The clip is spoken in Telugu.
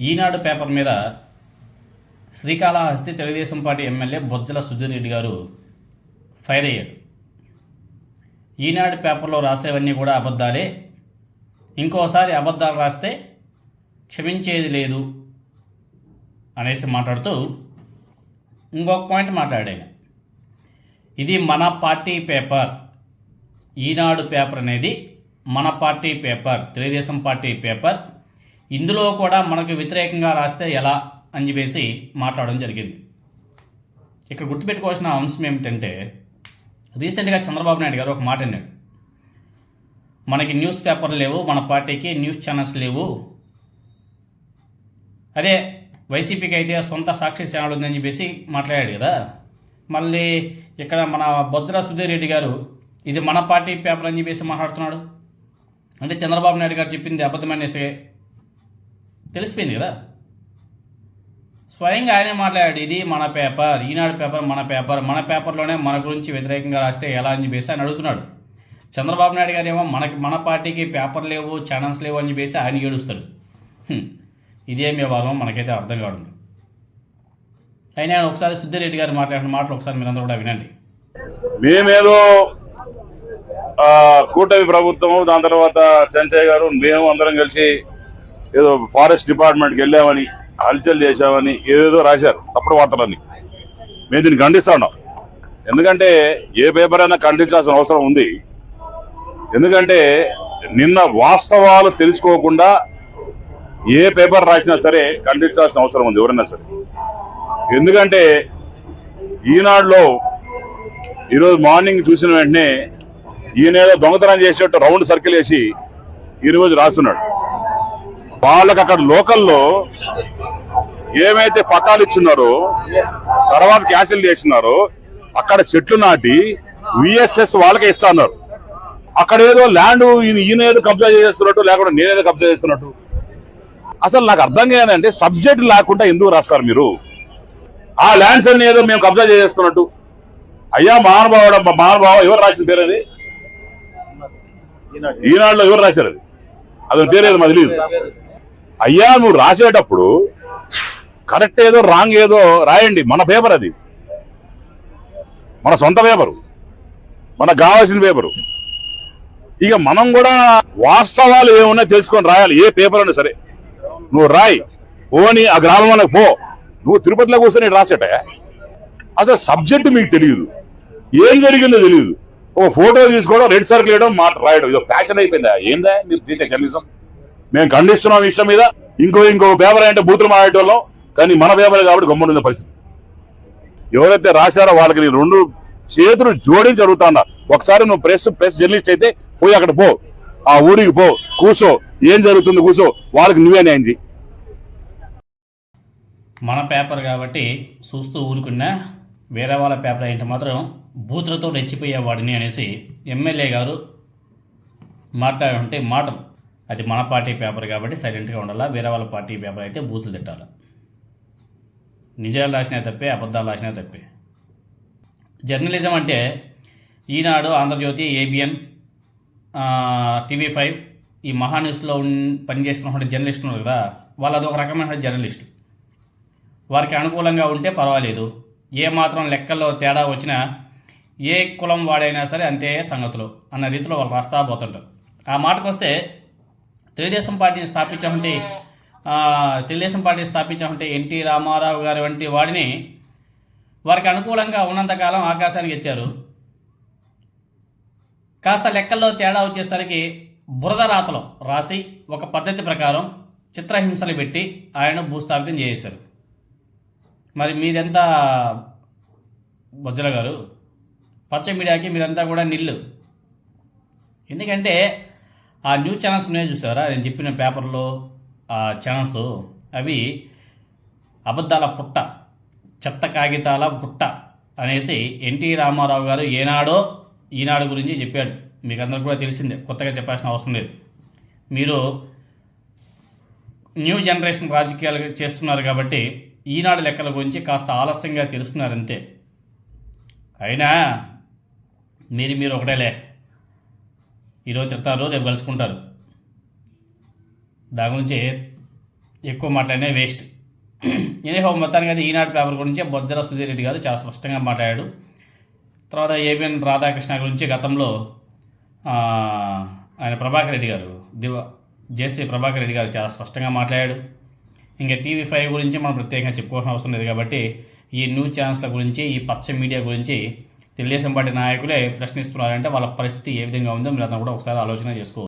ఈనాడు పేపర్ మీద శ్రీకాళహస్తి తెలుగుదేశం పార్టీ ఎమ్మెల్యే బొజ్జల సుధీర్ రెడ్డి గారు ఫైర్ అయ్యాడు. ఈనాడు పేపర్లో రాసేవన్నీ కూడా అబద్ధాలే. ఇంకోసారి అబద్ధాలు రాస్తే క్షమించేది లేదు అనేసి మాట్లాడుతూ ఇంకొక పాయింట్ మాట్లాడాను ఇది మన పార్టీ పేపర్. ఈనాడు పేపర్ అనేది మన party paper. Telugu Desam party paper. ఇందులో కూడా మనకు వ్యతిరేకంగా రాస్తే ఎలా అని చెప్పేసి మాట్లాడడం జరిగింది. ఇక్కడ గుర్తుపెట్టుకోవాల్సిన అంశం ఏమిటంటే రీసెంట్గా చంద్రబాబు నాయుడు గారు ఒక మాట అన్నాడు మనకి న్యూస్ పేపర్లు లేవు మన పార్టీకి న్యూస్ ఛానల్స్ లేవు. అదే వైసీపీకి అయితే సొంత సాక్షి ఛానల్ ఉందని చెప్పేసి మాట్లాడాడు కదా. మళ్ళీ ఇక్కడ మన బొజ్జల సుధీర్ రెడ్డి గారు ఇది మన పార్టీ పేపర్ అని చెప్పేసి మాట్లాడుతున్నాడు. అంటే చంద్రబాబు నాయుడు గారు చెప్పింది అబద్ధమనేసి తెలిసిపోయింది కదా. స్వయంగా ఆయనే మాట్లాడాడు ఇది మన పేపర్ ఈనాడు పేపర్ మన పేపర్ మన పేపర్లోనే మన గురించి వ్యతిరేకంగా రాస్తే ఎలా అని చెప్పేసి ఆయన అడుగుతున్నాడు. చంద్రబాబు నాయుడు గారు ఏమో మనకి మన పార్టీకి పేపర్ లేవు ఛానల్స్ లేవు అని చెప్పేసి ఆయన ఏడుస్తాడు. ఇదేం వ్యవహారం మనకైతే అర్థం కావడం అయినా ఆయన ఒకసారి సుద్దిరెడ్డి గారు మాట్లాడిన మాటలు ఒకసారి మీరందరూ కూడా వినండి. మేమేదో కూటమి ప్రభుత్వం దాని తర్వాత చంచయ్య గారు మేము అందరం కలిసి ఏదో ఫారెస్ట్ డిపార్ట్మెంట్కి వెళ్ళామని హల్చల్ చేశామని ఏదేదో రాశారు. తప్పుడు వార్తలన్నీ. మేము దీన్ని ఖండిస్తా ఉన్నాం. ఎందుకంటే ఏ పేపర్ అయినా ఖండించాల్సిన అవసరం ఉంది. ఎందుకంటే నిన్న వాస్తవాలు తెలుసుకోకుండా ఏ పేపర్ రాసినా సరే ఖండించాల్సిన అవసరం ఉంది ఎవరైనా సరే. ఎందుకంటే ఈనాడులో ఈరోజు మార్నింగ్ చూసిన వెంటనే ఈయన ఏదో దొంగతనం చేసేట్టు రౌండ్ సర్కిల్ వేసి ఈరోజు రాస్తున్నాడు. వాళ్ళకి అక్కడ లోకల్లో ఏమైతే పట్టాలు ఇచ్చినారో తర్వాత క్యాన్సిల్ చేసినారో అక్కడ చెట్లు నాటి విఎస్ఎస్ వాళ్ళకే ఇస్తాన్నారు. అక్కడ ఏదో ల్యాండ్ ఈయన ఏదో కబ్జా చేస్తున్నట్టు లేకుండా నేనేదో కబ్జా చేస్తున్నట్టు. అసలు నాకు అర్థం కాదంటే సబ్జెక్ట్ లేకుండా ఎందుకు రాస్తారు మీరు? ఆ ల్యాండ్స్ అన్ని ఏదో మేము కబ్జా చేస్తున్నట్టు. అయ్యా మహానుభావుడు మహానుభావ ఎవరు రాసిన పేరు అది? ఈనాడులో ఎవరు రాశారు అది? అది పేరు ఏదో మాకు తెలియదు. అయ్యా నువ్వు రాసేటప్పుడు కరెక్ట్ ఏదో రాంగ్ ఏదో రాయండి. మన పేపర్ అది. మన సొంత పేపరు. మనకు కావాల్సిన పేపరు. ఇక మనం కూడా వాస్తవాలు ఏమున్నాయో తెలుసుకొని రాయాలి. ఏ పేపర్ అయినా సరే. నువ్వు రాయి. పోని ఆ గ్రామంలోకి పో. నువ్వు తిరుపతిలో కూర్చొని రాసేట? అసలు సబ్జెక్ట్ మీకు తెలియదు. ఏం జరిగిందో తెలియదు. ఒక ఫోటో తీసుకోవడం రెడ్ సర్కిల్ వేయడం మాట రాయడం. ఇది ఫ్యాషన్ అయిపోయిందా? ఏందా? మీరు తీసే కనీసం మేము ఖండిస్తున్నాం విషయం మీద. ఇంకో ఇంకో పేపర్ అంటే బూతులు మాడేటోళ్ళం కానీ మన పేపర్ కాబట్టి గమ్మునున్న పరిస్థితి. ఎవరైతే రాశారో వాళ్ళకి నేను రెండు చేతులు జోడించి అడుగుతాను ఒకసారి నువ్వు ప్రెస్ ప్రెస్ జర్నలిస్ట్ అయితే పోయి అక్కడ పో. ఆ ఊరికి పో. కూసో. ఏం జరుగుతుంది కూసో. వాళ్ళకి నువ్వే న్యాయం చేయి మన పేపర్ కాబట్టి చూస్తూ ఊరుకున్నా వేరే వాళ్ళ పేపర్ ఏంటి మాత్రం బూతులతో రెచ్చిపోయేవాడిని అనేసి ఎమ్మెల్యే గారు మాట్లాడి ఉంటే మాటలు అది మన పార్టీ పేపర్ కాబట్టి సైలెంట్గా ఉండాలా? వేరే వాళ్ళ పార్టీ పేపర్ అయితే బూతులు తిట్టాలి? నిజాలు రాసినా తప్పే అబద్ధాలు రాసినా తప్పే. జర్నలిజం అంటే Eenadu Andhra Jyothi ABN TV five ఈ మహాన్యూస్లో ఉన్ పనిచేస్తున్నటువంటి జర్నలిస్ట్ ఉన్నారు కదా? వాళ్ళు అదొక రకమైన జర్నలిస్ట్. వారికి అనుకూలంగా ఉంటే పర్వాలేదు. ఏ మాత్రం లెక్కల్లో తేడా వచ్చినా ఏ కులం వాడైనా సరే అంతే సంగతులు అన్న రీతిలో వాళ్ళు రాస్తా పోతుంటారు. ఆ మాటకు వస్తే తెలుగుదేశం పార్టీని స్థాపించామంటే తెలుగుదేశం పార్టీని స్థాపించామంటే ఎన్టీ రామారావు గారి వంటి వాడిని వారికి అనుకూలంగా ఉన్నంతకాలం ఆకాశానికి ఎత్తారు. కాస్త లెక్కల్లో తేడా వచ్చేసరికి బురద రాతలో రాసి ఒక పద్ధతి ప్రకారం చిత్రహింసలు పెట్టి ఆయన భూస్థాపితం చేశారు. మరి మీరెంత బొజ్జల గారు? పచ్చ మీడియాకి మీరంతా కూడా నిల్లు. ఎందుకంటే ఆ న్యూస్ ఛానల్స్ ఉన్నాయి చూసారా? నేను చెప్పిన పేపర్లో ఆ ఛానల్స్ అవి అబద్ధాల పుట్ట చెత్త కాగితాల పుట్ట అనేసి ఎన్టీ రామారావు గారు ఏనాడో ఈనాడు గురించి చెప్పాడు. మీకు అందరికి కూడా తెలిసిందే కొత్తగా చెప్పాల్సిన అవసరం లేదు. మీరు న్యూ జనరేషన్ రాజకీయాలు చేస్తున్నారు కాబట్టి ఈనాడు లెక్కల గురించి కాస్త ఆలస్యంగా తెలుసుకున్నారంతే. అయినా మీరు మీరు ఒకటేలే. ఈరోజు తిడతారు రేపు కలుసుకుంటారు. దాని గురించి ఎక్కువ మాట్లాడినా వేస్ట్. ఎనీహో మొత్తానికి అయితే ఈనాడు పేపర్ గురించి బొజ్జల సుధీర్ రెడ్డి గారు చాలా స్పష్టంగా మాట్లాడాడు. తర్వాత ఏబిఎన్ రాధాకృష్ణ గురించి గతంలో ఆయన ప్రభాకర్ రెడ్డి గారు దివ జేసీ ప్రభాకర్ రెడ్డి గారు చాలా స్పష్టంగా మాట్లాడాడు. ఇంకా టీవీ ఫైవ్ గురించి మనం ప్రత్యేకంగా చెప్పుకోవాల్సిన అవసరం లేదు కాబట్టి ఈ న్యూస్ ఛానల్స్ల గురించి ఈ పచ్చ మీడియా గురించి తెలుగుదేశం పార్టీ నాయకులే ప్రశ్నిస్తున్నారంటే వాళ్ళ పరిస్థితి ఏ విధంగా ఉందో మీరు అతను కూడా ఒకసారి ఆలోచన చేసుకోవచ్చు.